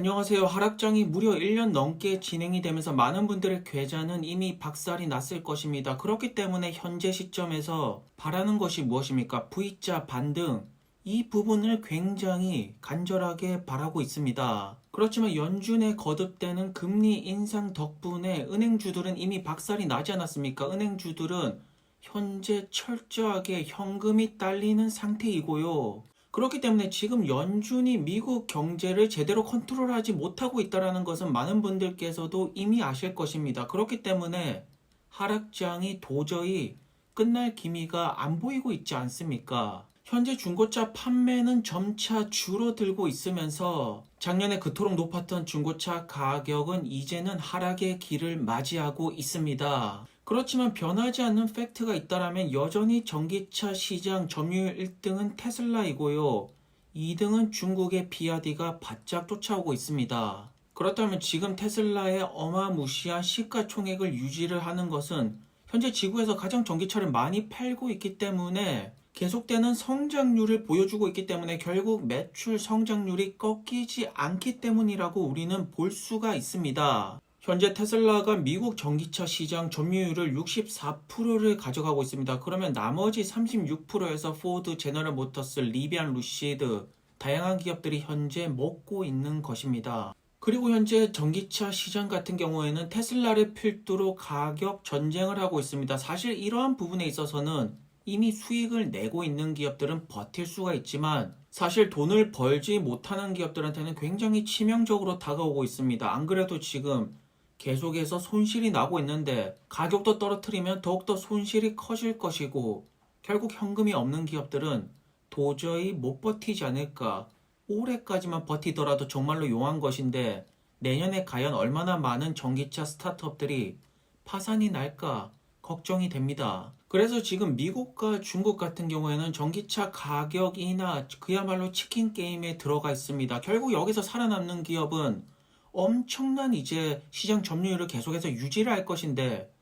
안녕하세요. 하락장이 무려 1년 넘게 진행이 되면서 많은 분들의 계좌는 이미 박살이 났을 것입니다. 그렇기 때문에 현재 시점에서 바라는 것이 무엇입니까? V자 반등. 이 부분을 굉장히 간절하게 바라고 있습니다. 그렇지만 연준의 거듭되는 금리 인상 덕분에 은행주들은 이미 박살이 나지 않았습니까? 은행주들은 현재 철저하게 현금이 딸리는 상태이고요. 그렇기 때문에 지금 연준이 미국 경제를 제대로 컨트롤하지 못하고 있다는 것은 많은 분들께서도 이미 아실 것입니다. 그렇기 때문에 하락장이 도저히 끝날 기미가 안 보이고 있지 않습니까? 현재 중고차 판매는 점차 줄어들고 있으면서 작년에 그토록 높았던 중고차 가격은 이제는 하락의 길을 맞이하고 있습니다. 그렇지만 변하지 않는 팩트가 있다면 여전히 전기차 시장 점유율 1등은 테슬라이고요. 2등은 중국의 비아디가 바짝 쫓아오고 있습니다. 그렇다면 지금 테슬라의 어마무시한 시가총액을 유지를 하는 것은 현재 지구에서 가장 전기차를 많이 팔고 있기 때문에 계속되는 성장률을 보여주고 있기 때문에 결국 매출 성장률이 꺾이지 않기 때문이라고 우리는 볼 수가 있습니다. 현재 테슬라가 미국 전기차 시장 점유율을 64%를 가져가고 있습니다. 그러면 나머지 36%에서 포드, 제너럴 모터스, 리비안, 루시드 다양한 기업들이 현재 먹고 있는 것입니다. 그리고 현재 전기차 시장 같은 경우에는 테슬라를 필두로 가격 전쟁을 하고 있습니다. 사실 이러한 부분에 있어서는 이미 수익을 내고 있는 기업들은 버틸 수가 있지만 사실 돈을 벌지 못하는 기업들한테는 굉장히 치명적으로 다가오고 있습니다. 안 그래도 지금 계속해서 손실이 나고 있는데 가격도 떨어뜨리면 더욱더 손실이 커질 것이고 결국 현금이 없는 기업들은 도저히 못 버티지 않을까. 올해까지만 버티더라도 정말로 용한 것인데 내년에 과연 얼마나 많은 전기차 스타트업들이 파산이 날까 걱정이 됩니다. 그래서 지금 미국과 중국 같은 경우에는 전기차 가격이나 그야말로 치킨 게임에 들어가 있습니다. 결국 여기서 살아남는 기업은 엄청난 이제 시장 점유율을 계속해서 유지를 할 것인데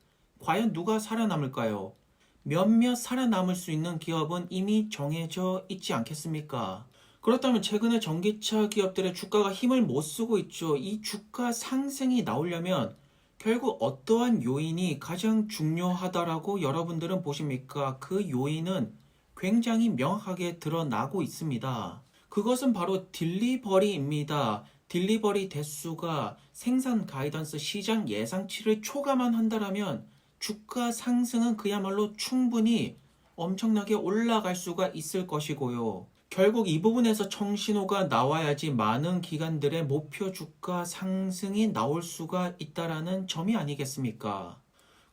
과연 누가 살아남을까요? 몇몇 살아남을 수 있는 기업은 이미 정해져 있지 않겠습니까? 그렇다면 최근에 전기차 기업들의 주가가 힘을 못 쓰고 있죠. 이 주가 상승이 나오려면 결국 어떠한 요인이 가장 중요하다라고 여러분들은 보십니까? 그 요인은 굉장히 명확하게 드러나고 있습니다. 그것은 바로 딜리버리입니다. 딜리버리 대수가 생산 가이던스 시장 예상치를 초과만 한다라면 주가 상승은 그야말로 충분히 엄청나게 올라갈 수가 있을 것이고요. 결국 이 부분에서 청신호가 나와야지 많은 기관들의 목표 주가 상승이 나올 수가 있다라는 점이 아니겠습니까?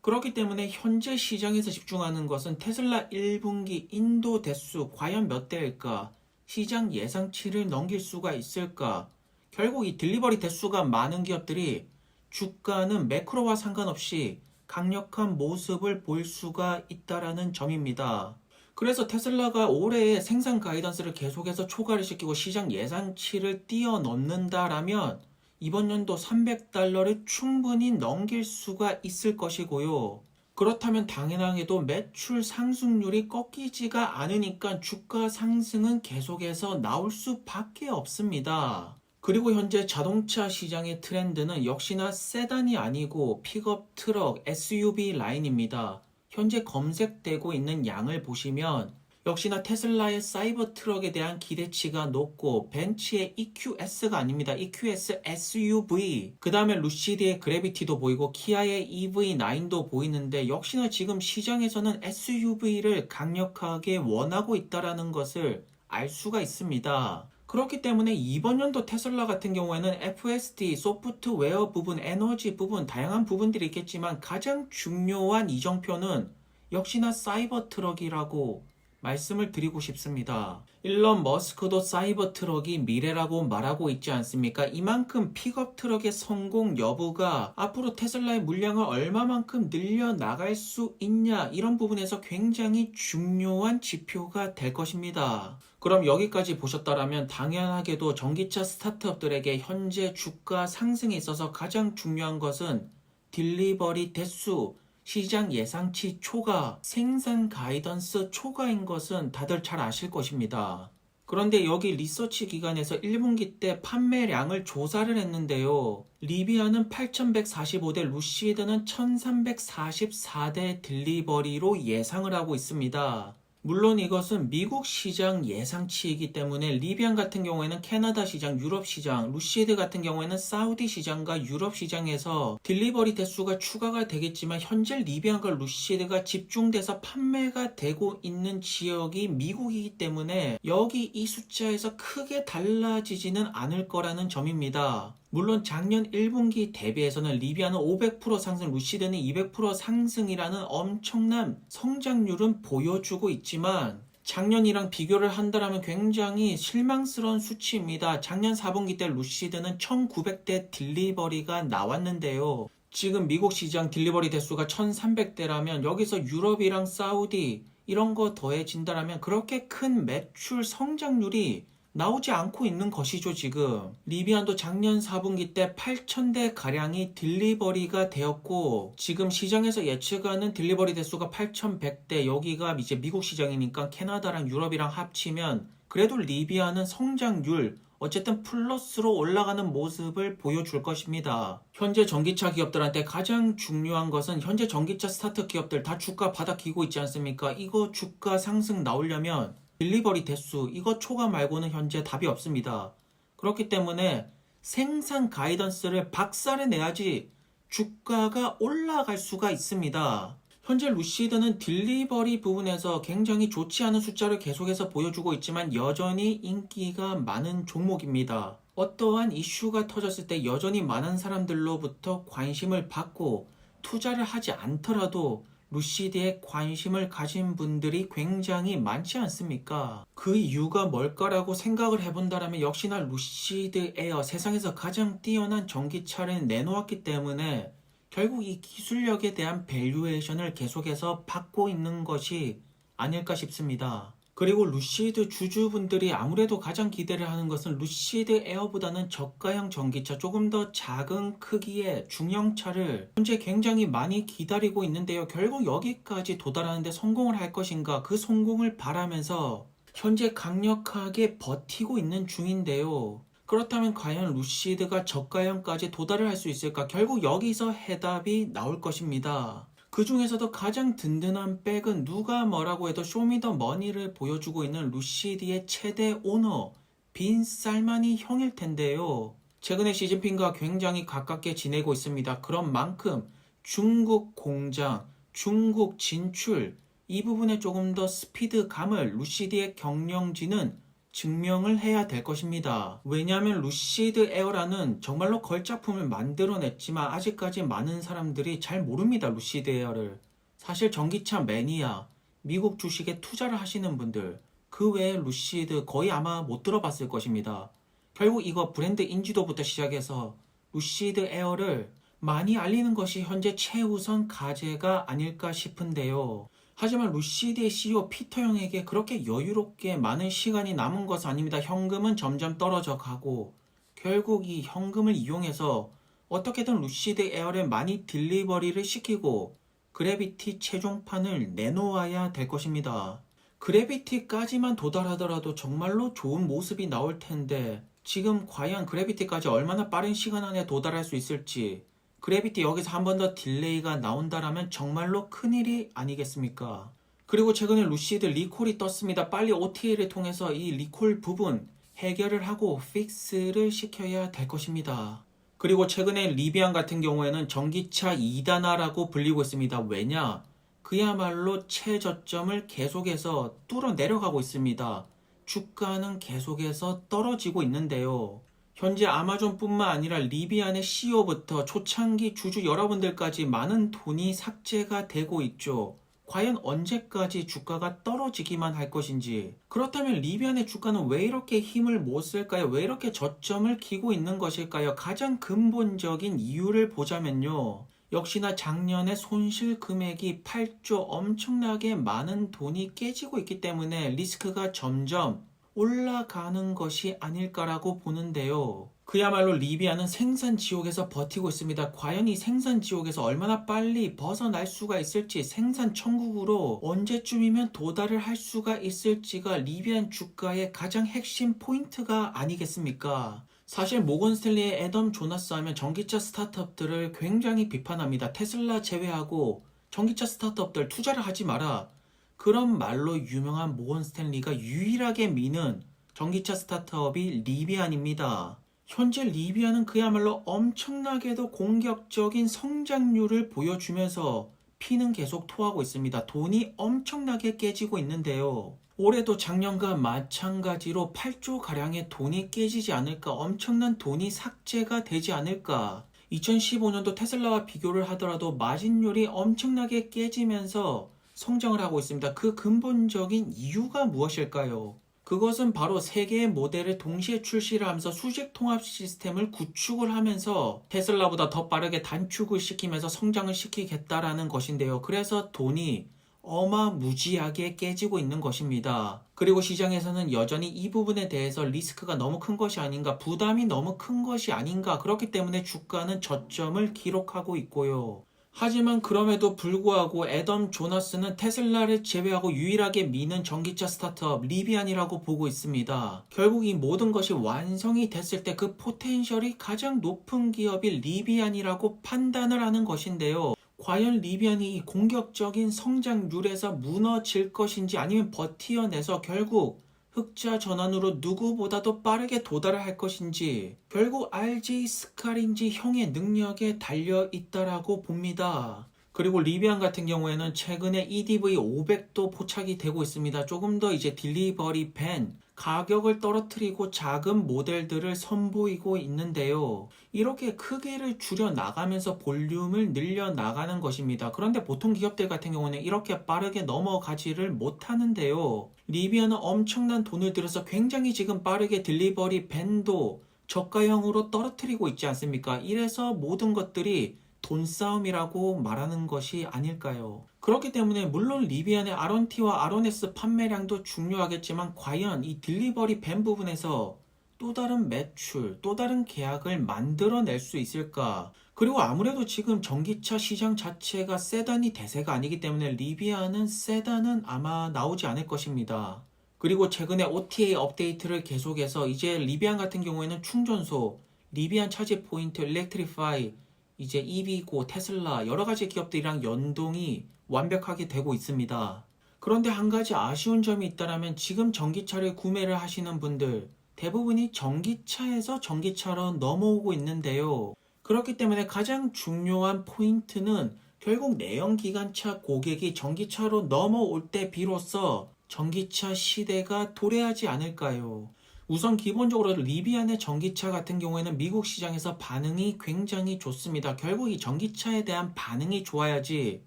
그렇기 때문에 현재 시장에서 집중하는 것은 테슬라 1분기 인도 대수 과연 몇 대일까? 시장 예상치를 넘길 수가 있을까? 결국 이 딜리버리 대수가 많은 기업들이 주가는 매크로와 상관없이 강력한 모습을 볼 수가 있다라는 점입니다. 그래서 테슬라가 올해의 생산 가이던스를 계속해서 초과를 시키고 시장 예상치를 뛰어넘는다라면 이번 연도 300달러를 충분히 넘길 수가 있을 것이고요. 그렇다면 당연하게도 매출 상승률이 꺾이지가 않으니까 주가 상승은 계속해서 나올 수밖에 없습니다. 그리고 현재 자동차 시장의 트렌드는 역시나 세단이 아니고 픽업 트럭 SUV 라인입니다. 현재 검색되고 있는 양을 보시면 역시나 테슬라의 사이버 트럭에 대한 기대치가 높고 벤츠의 EQS가 아닙니다. EQS SUV 그 다음에 루시드의 그래비티도 보이고 키아의 EV9도 보이는데 역시나 지금 시장에서는 SUV를 강력하게 원하고 있다라는 것을 알 수가 있습니다. 그렇기 때문에 이번 연도 테슬라 같은 경우에는 FSD, 소프트웨어 부분, 에너지 부분, 다양한 부분들이 있겠지만 가장 중요한 이정표는 역시나 사이버 트럭이라고 말씀을 드리고 싶습니다. 일론 머스크도 사이버 트럭이 미래라고 말하고 있지 않습니까? 이만큼 픽업 트럭의 성공 여부가 앞으로 테슬라의 물량을 얼마만큼 늘려나갈 수 있냐 이런 부분에서 굉장히 중요한 지표가 될 것입니다. 그럼 여기까지 보셨다라면 당연하게도 전기차 스타트업들에게 현재 주가 상승에 있어서 가장 중요한 것은 딜리버리 대수, 시장 예상치 초과, 생산 가이던스 초과인 것은 다들 잘 아실 것입니다. 그런데 여기 리서치 기관에서 1분기 때 판매량을 조사를 했는데요. 리비아는 8145대, 루시드는 1344대 딜리버리로 예상을 하고 있습니다. 물론 이것은 미국 시장 예상치이기 때문에 리비안 같은 경우에는 캐나다 시장, 유럽 시장, 루시드 같은 경우에는 사우디 시장과 유럽 시장에서 딜리버리 대수가 추가가 되겠지만 현재 리비안과 루시드가 집중돼서 판매가 되고 있는 지역이 미국이기 때문에 여기 이 숫자에서 크게 달라지지는 않을 거라는 점입니다. 물론 작년 1분기 대비해서는 리비아는 500% 상승, 루시드는 200% 상승이라는 엄청난 성장률은 보여주고 있지만 작년이랑 비교를 한다면 굉장히 실망스러운 수치입니다. 작년 4분기 때 루시드는 1900대 딜리버리가 나왔는데요. 지금 미국 시장 딜리버리 대수가 1300대라면 여기서 유럽이랑 사우디 이런 거 더해진다라면 그렇게 큰 매출 성장률이 나오지 않고 있는 것이죠, 지금. 리비안도 작년 4분기 때 8,000대 가량이 딜리버리가 되었고, 지금 시장에서 예측하는 딜리버리 대수가 8,100대, 여기가 이제 미국 시장이니까 캐나다랑 유럽이랑 합치면, 그래도 리비아는 성장률, 어쨌든 플러스로 올라가는 모습을 보여줄 것입니다. 현재 전기차 기업들한테 가장 중요한 것은 현재 전기차 스타트 기업들 다 주가 바닥 기고 있지 않습니까? 이거 주가 상승 나오려면 딜리버리 대수 이거 초과 말고는 현재 답이 없습니다. 그렇기 때문에 생산 가이던스를 박살내 내야지 주가가 올라갈 수가 있습니다. 현재 루시드는 딜리버리 부분에서 굉장히 좋지 않은 숫자를 계속해서 보여주고 있지만 여전히 인기가 많은 종목입니다. 어떠한 이슈가 터졌을 때 여전히 많은 사람들로부터 관심을 받고 투자를 하지 않더라도 루시드에 관심을 가진 분들이 굉장히 많지 않습니까? 그 이유가 뭘까라고 생각을 해본다면 역시나 루시드 에어 세상에서 가장 뛰어난 전기차를 내놓았기 때문에 결국 이 기술력에 대한 밸류에이션을 계속해서 받고 있는 것이 아닐까 싶습니다. 그리고 루시드 주주분들이 아무래도 가장 기대를 하는 것은 루시드 에어보다는 저가형 전기차 조금 더 작은 크기의 중형차를 현재 굉장히 많이 기다리고 있는데요. 결국 여기까지 도달하는데 성공을 할 것인가 그 성공을 바라면서 현재 강력하게 버티고 있는 중인데요. 그렇다면 과연 루시드가 저가형까지 도달을 할 수 있을까? 결국 여기서 해답이 나올 것입니다. 그 중에서도 가장 든든한 백은 누가 뭐라고 해도 쇼미더머니를 보여주고 있는 루시드의 최대 오너 빈 살마니 형일 텐데요. 최근에 시진핑과 굉장히 가깝게 지내고 있습니다. 그런 만큼 중국 공장, 중국 진출 이 부분에 조금 더 스피드감을 루시드의 경영진은 증명을 해야 될 것입니다. 왜냐하면 루시드 에어라는 정말로 걸작품을 만들어냈지만 아직까지 많은 사람들이 잘 모릅니다. 루시드 에어를. 사실 전기차 매니아, 미국 주식에 투자를 하시는 분들, 그 외에 루시드 거의 아마 못 들어봤을 것입니다. 결국 이거 브랜드 인지도부터 시작해서 루시드 에어를 많이 알리는 것이 현재 최우선 과제가 아닐까 싶은데요. 하지만 루시드의 CEO 피터 형에게 그렇게 여유롭게 많은 시간이 남은 것은 아닙니다. 현금은 점점 떨어져 가고 결국 이 현금을 이용해서 어떻게든 루시드 에어를 많이 딜리버리를 시키고 그래비티 최종판을 내놓아야 될 것입니다. 그래비티까지만 도달하더라도 정말로 좋은 모습이 나올 텐데 지금 과연 그래비티까지 얼마나 빠른 시간 안에 도달할 수 있을지 그래비티 여기서 한 번 더 딜레이가 나온다라면 정말로 큰일이 아니겠습니까? 그리고 최근에 루시드 리콜이 떴습니다. 빨리 OTA를 통해서 이 리콜 부분 해결을 하고 픽스를 시켜야 될 것입니다. 그리고 최근에 리비안 같은 경우에는 전기차 2단화라고 불리고 있습니다. 왜냐? 그야말로 최저점을 계속해서 뚫어 내려가고 있습니다. 주가는 계속해서 떨어지고 있는데요. 현재 아마존뿐만 아니라 리비안의 CEO부터 초창기 주주 여러분들까지 많은 돈이 삭제가 되고 있죠. 과연 언제까지 주가가 떨어지기만 할 것인지. 그렇다면 리비안의 주가는 왜 이렇게 힘을 못 쓸까요? 왜 이렇게 저점을 기고 있는 것일까요? 가장 근본적인 이유를 보자면요. 역시나 작년에 손실 금액이 8조 엄청나게 많은 돈이 깨지고 있기 때문에 리스크가 점점 올라가는 것이 아닐까라고 보는데요. 그야말로 리비아는 생산 지옥에서 버티고 있습니다. 과연 이 생산 지옥에서 얼마나 빨리 벗어날 수가 있을지 생산 천국으로 언제쯤이면 도달을 할 수가 있을지가 리비안 주가의 가장 핵심 포인트가 아니겠습니까? 사실 모건 스탠리의 애덤 조나스 하면 전기차 스타트업들을 굉장히 비판합니다. 테슬라 제외하고 전기차 스타트업들 투자를 하지 마라. 그런 말로 유명한 모건 스탠리가 유일하게 미는 전기차 스타트업이 리비안입니다. 현재 리비아는 그야말로 엄청나게도 공격적인 성장률을 보여주면서 피는 계속 토하고 있습니다. 돈이 엄청나게 깨지고 있는데요. 올해도 작년과 마찬가지로 8조 가량의 돈이 깨지지 않을까, 엄청난 돈이 삭제가 되지 않을까. 2015년도 테슬라와 비교를 하더라도 마진율이 엄청나게 깨지면서 성장을 하고 있습니다. 그 근본적인 이유가 무엇일까요? 그것은 바로 세 개의 모델을 동시에 출시를 하면서 수직 통합 시스템을 구축을 하면서 테슬라보다 더 빠르게 단축을 시키면서 성장을 시키겠다라는 것인데요. 그래서 돈이 어마무지하게 깨지고 있는 것입니다. 그리고 시장에서는 여전히 이 부분에 대해서 리스크가 너무 큰 것이 아닌가, 부담이 너무 큰 것이 아닌가, 그렇기 때문에 주가는 저점을 기록하고 있고요. 하지만 그럼에도 불구하고 애덤 조나스는 테슬라를 제외하고 유일하게 미는 전기차 스타트업 리비안이라고 보고 있습니다. 결국 이 모든 것이 완성이 됐을 때 그 포텐셜이 가장 높은 기업이 리비안이라고 판단을 하는 것인데요. 과연 리비안이 이 공격적인 성장률에서 무너질 것인지 아니면 버티어내서 결국 흑자 전환으로 누구보다도 빠르게 도달을 할 것인지 결국 RJ 스칼인지 형의 능력에 달려 있다라고 봅니다. 그리고 리비안 같은 경우에는 최근에 EDV 500도 포착이 되고 있습니다. 조금 더 이제 딜리버리 밴 가격을 떨어뜨리고 작은 모델들을 선보이고 있는데요. 이렇게 크기를 줄여 나가면서 볼륨을 늘려 나가는 것입니다. 그런데 보통 기업들 같은 경우는 이렇게 빠르게 넘어가지를 못하는데요. 리비아는 엄청난 돈을 들여서 굉장히 지금 빠르게 딜리버리 밴도 저가형으로 떨어뜨리고 있지 않습니까? 이래서 모든 것들이 돈 싸움이라고 말하는 것이 아닐까요? 그렇기 때문에 물론 리비안의 아론티와 아론에스 판매량도 중요하겠지만 과연 이 딜리버리 밴 부분에서 또 다른 매출, 또 다른 계약을 만들어낼 수 있을까? 그리고 아무래도 지금 전기차 시장 자체가 세단이 대세가 아니기 때문에 리비아는 세단은 아마 나오지 않을 것입니다. 그리고 최근에 OTA 업데이트를 계속해서 이제 리비안 같은 경우에는 충전소, 리비안 차지 포인트, 일렉트리파이, 이제 EV고 테슬라 여러 가지 기업들이랑 연동이 완벽하게 되고 있습니다. 그런데 한 가지 아쉬운 점이 있다면 지금 전기차를 구매를 하시는 분들 대부분이 전기차에서 전기차로 넘어오고 있는데요. 그렇기 때문에 가장 중요한 포인트는 결국 내연기관차 고객이 전기차로 넘어올 때 비로소 전기차 시대가 도래하지 않을까요? 우선 기본적으로 리비안의 전기차 같은 경우에는 미국 시장에서 반응이 굉장히 좋습니다. 결국 이 전기차에 대한 반응이 좋아야지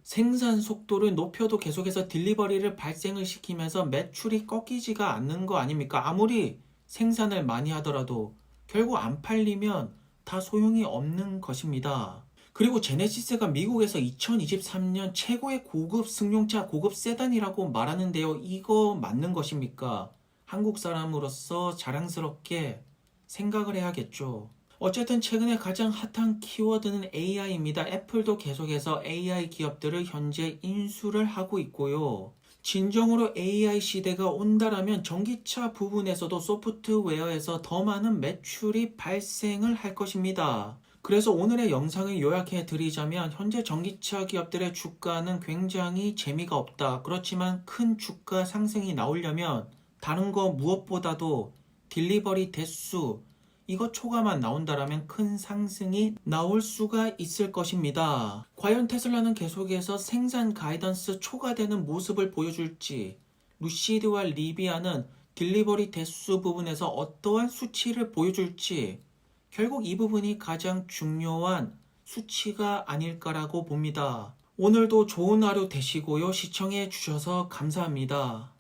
생산 속도를 높여도 계속해서 딜리버리를 발생을 시키면서 매출이 꺾이지가 않는 거 아닙니까? 아무리 생산을 많이 하더라도 결국 안 팔리면 다 소용이 없는 것입니다. 그리고 제네시스가 미국에서 2023년 최고의 고급 승용차 고급 세단이라고 말하는데요. 이거 맞는 것입니까? 한국 사람으로서 자랑스럽게 생각을 해야겠죠. 어쨌든 최근에 가장 핫한 키워드는 AI입니다. 애플도 계속해서 AI 기업들을 현재 인수를 하고 있고요. 진정으로 AI 시대가 온다라면 전기차 부분에서도 소프트웨어에서 더 많은 매출이 발생을 할 것입니다. 그래서 오늘의 영상을 요약해 드리자면 현재 전기차 기업들의 주가는 굉장히 재미가 없다. 그렇지만 큰 주가 상승이 나오려면 다른 거 무엇보다도 딜리버리 대수 이거 초과만 나온다라면 큰 상승이 나올 수가 있을 것입니다. 과연 테슬라는 계속해서 생산 가이던스 초과되는 모습을 보여줄지 루시드와 리비아는 딜리버리 대수 부분에서 어떠한 수치를 보여줄지 결국 이 부분이 가장 중요한 수치가 아닐까라고 봅니다. 오늘도 좋은 하루 되시고요. 시청해 주셔서 감사합니다.